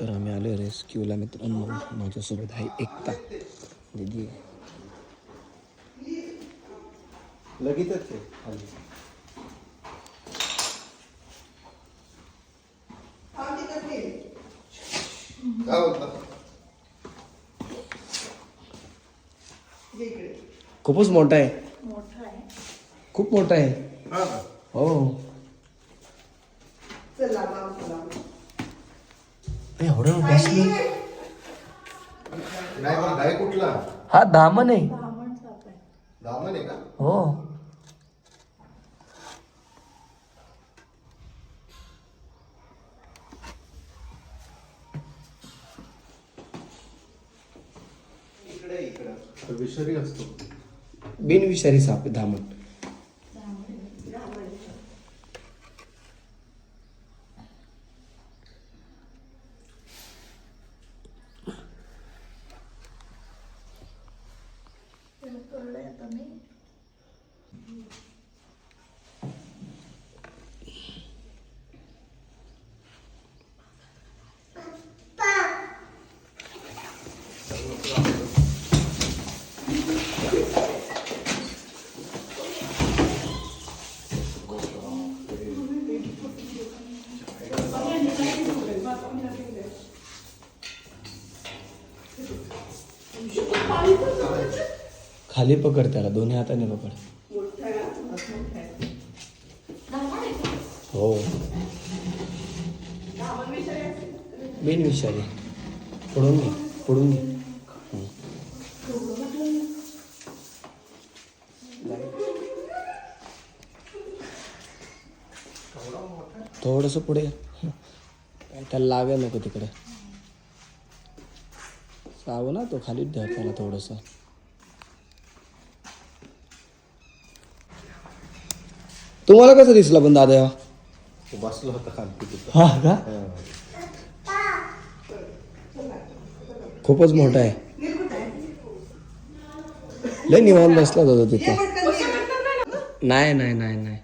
रेस्क्यूला मित्रांनो माझ्यासोबत आहे एकता दिदी लगेचच. काय होतं खूपच मोठा आहे. मोठा आहे. खूप मोठा आहे. हा. का? हो एवढं बसली नाही? पण गाय कुठला? हा दामन आहे. ब्राह्मण साप आहे दामन आहे का? हो. इकडे इकडे. विषारी असतो. बिनविषारी साप आहे दामन त्याला कळलंय आता मी खाली पकड त्याला दोन्ही हाताने पकड. हो. बिनविषारी पडून घे पडून घे. थोडस पुढे. काय त्याला लागेल नको तिकडे. सावं ना तो खालीच द्या त्याला थोडस. तुम्हाला कसं दिसला पण दादा? बसला होता खाली हा का. खूपच मोठा आहे. लय निवांत बसला होता तिथं. नाही नाही नाही नाही.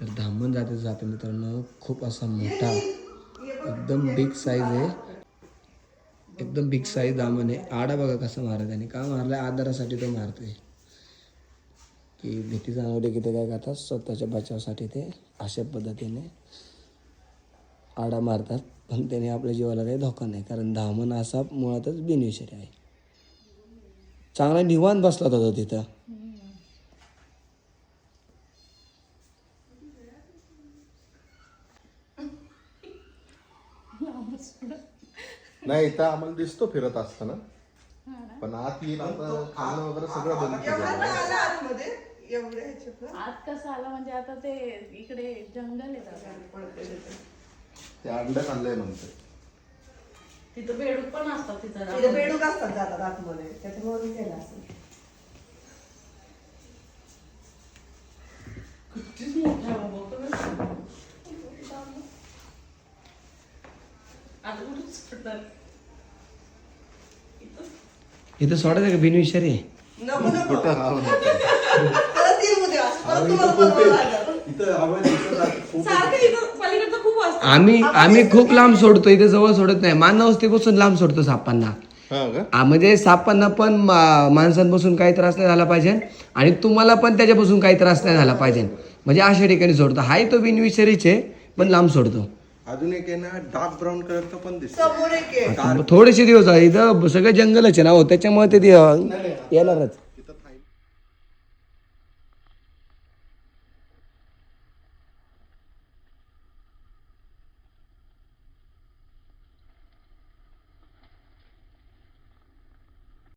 तर धामण जाते जाते मित्रांनो खूप असा मोठा एकदम बिग साईज आहे. एकदम बिग साईज दामन आहे. आडा बघा कसं मारत त्याने का मारलाय? आधारासाठी तो मारतोय. की भीती जाणवली की ते काय करतात? स्वतःच्या बचावासाठी ते अशा पद्धतीने आडा मारतात. पण त्याने आपल्या जीवाला काही धोका नाही. कारण धामण असा मुळातच बिनविषारी आहे. चांगला निवांत बसला होता तो तिथं. नाही इथं आम्हाला दिसतो फिरत असताना. पण आत येईल आता खाणं वगैरे सगळं बंद केलं. आत कसं आला म्हणजे आता ते इकडे जंगल आहे. ते अंड खाल्लंय म्हणते तिथं बेडूक पण असतात तिथं तिथे बेडूक असतात जातात आतमध्ये. त्याच्यामुळे केलं असेल किती मोठा आहे बाबा, बघ. आता? इथं इथं सोडायचं का बिनविषारी आहे नको नको कुठं राहू नका. परत येऊ दे असं परत तुम्हाला बनवावं लागेल. इथं आवाज दिसत आहे. खूप सारखं इथं पलीकडचं खूप असतं आम्ही आम्ही खूप लांब सोडतो. इथे जवळ सोडत नाही. मानवस्तीपासून लांब सोडतो सापांना. हा का? आ, म्हणजे सापांना पण मा- माणसांपासून काही त्रास नाही झाला पाहिजे. आणि तुम्हाला पण त्याच्यापासून काही त्रास नाही झाला पाहिजे. म्हणजे अशा ठिकाणी सोडतो. हाय तो बिनविषारीच आहे पण लांब सोडतो. अजून एक आहे ना डार्क ब्राऊन कलरचं पण दिसत समोर एक आहे. थोडेसे दिवस आहे इथं सगळं जंगलच आहे ना हो त्याच्यामुळे ते ती- येणारच.